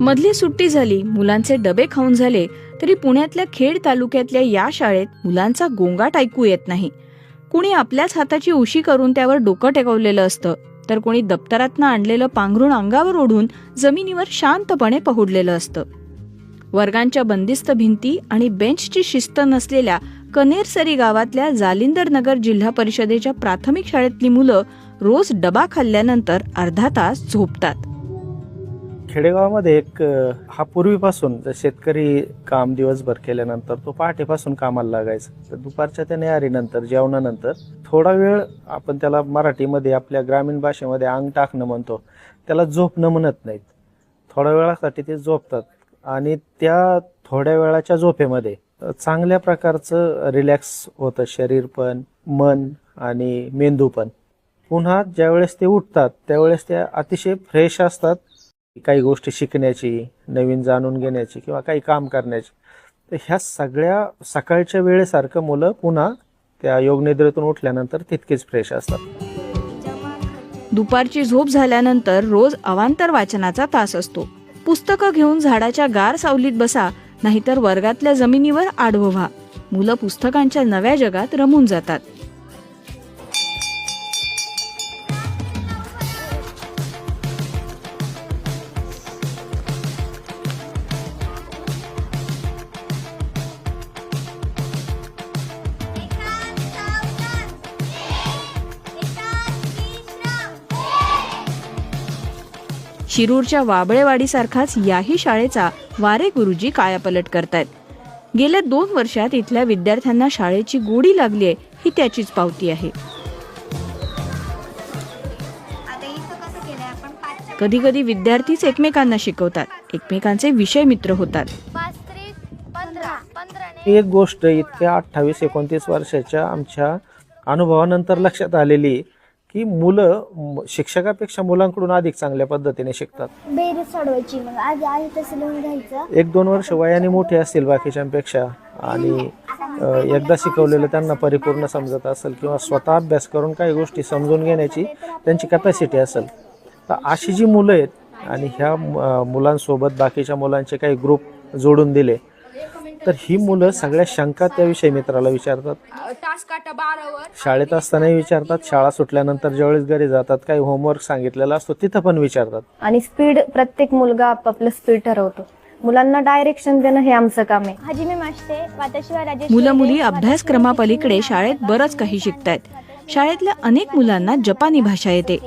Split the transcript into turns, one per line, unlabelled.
मधली सुट्टी झाली मुलांचे डबे खाऊन झाले तरी पुण्यातल्या खेड तालुक्यातल्या या शाळेत मुलांचा गोंगाट ऐकू येत नाही. कुणी आपल्याच हाताची उशी करून त्यावर डोकं टेकवलेलं असतं तर कोणी दप्तरातनं आणलेलं पांघरुण अंगावर ओढून जमिनीवर शांतपणे पहुडलेलं असतं. वर्गांच्या बंदिस्त भिंती आणि बेंचची शिस्त नसलेल्या कनेरसरी गावातल्या जालिंदर नगर जिल्हा परिषदेच्या प्राथमिक शाळेतली मुलं रोज डबा खाल्ल्यानंतर अर्धा तास झोपतात.
खेडेगावामध्ये एक हा पूर्वीपासून जर शेतकरी काम दिवसभर केल्यानंतर तो पहाटेपासून कामाला लागायचा. तर दुपारच्या त्या न्याहारीनंतर जेवणानंतर थोडा वेळ आपण त्याला मराठीमध्ये आपल्या ग्रामीण भाषेमध्ये अंग टाकणं म्हणतो त्याला झोपणं म्हणत नाहीत. थोड्या वेळासाठी ते झोपतात आणि त्या थोड्या वेळाच्या झोपेमध्ये चांगल्या प्रकारचं रिलॅक्स होतं शरीर पण मन आणि मेंदू पण. पुन्हा ज्यावेळेस ते उठतात त्यावेळेस ते अतिशय फ्रेश असतात. काही गोष्टी शिकण्याची नवीन जाणून घेण्याची किंवा काही काम करण्याची. तर ह्या सगळ्या सकाळच्या वेळेसारखं मुलं पुन्हा त्या योगनिद्रेतून उठल्यानंतर तितकेच फ्रेश असतात.
दुपारची झोप झाल्यानंतर रोज अवांतर वाचनाचा तास असतो. पुस्तकं घेऊन झाडाच्या गार सावलीत बसा नाहीतर वर्गातल्या जमिनीवर आडवं व्हा. मुलं पुस्तकांच्या नव्या जगात रमून जातात. शिरूरच्या वाबळेवाडीसारखाच याही शाळेचा वारे गुरुजी कायापलट करतायत. गेल्या दोन वर्षात इथल्या विद्यार्थ्यांना शाळेची गोडी लागली आहे ही त्याचीच पावती आहे.
आता इथं कसं केलंय आपण? पाचच्या
कधी कधी विद्यार्थीच एकमेकांना शिकवतात. एकमेकांचे विषय मित्र होतात.
एक गोष्ट इतक्या अठ्ठावीस एकोणतीस वर्षाच्या आमच्या अनुभवानंतर लक्षात आलेली की मुलं शिक्षकापेक्षा मुलांकडून अधिक चांगल्या पद्धतीने शिकतात.
बेरीज सोडवायची मग. आधी आधी तसं लिहून घ्यायचं.
एक दोन वर्ष वयाने मोठे असतील बाकीच्यांपेक्षा आणि एकदा शिकवलेलं त्यांना परिपूर्ण समजत असेल किंवा स्वतः अभ्यास करून काही गोष्टी समजून घेण्याची त्यांची कॅपॅसिटी असेल. तर अशी जी मुलं आहेत आणि ह्या मुलांसोबत बाकीच्या मुलांचे काही ग्रुप जोडून दिले तर ही मुलं सगळ्या शंका त्याविषयी मित्राला विचारतात
तास काटा बारावर
शाळेत असतानाही विचारतात शाळा सुटल्यानंतर ज्यावेळेस घरी जातात काही होमवर्क सांगितलेला असतो तिथं पण विचारतात
आणि स्पीड प्रत्येक मुलगा आपापलं स्पीड ठरवतो मुलांना डायरेक्शन देणं हे आमचं काम आहे
हाजी मी मास्ते वाताशिवाय राजेश
मुलं मुली अभ्यासक्रमापलीकडे शाळेत बरंच काही शिकतायत शाळेतल्या अनेक मुलांना जपानी भाषा येते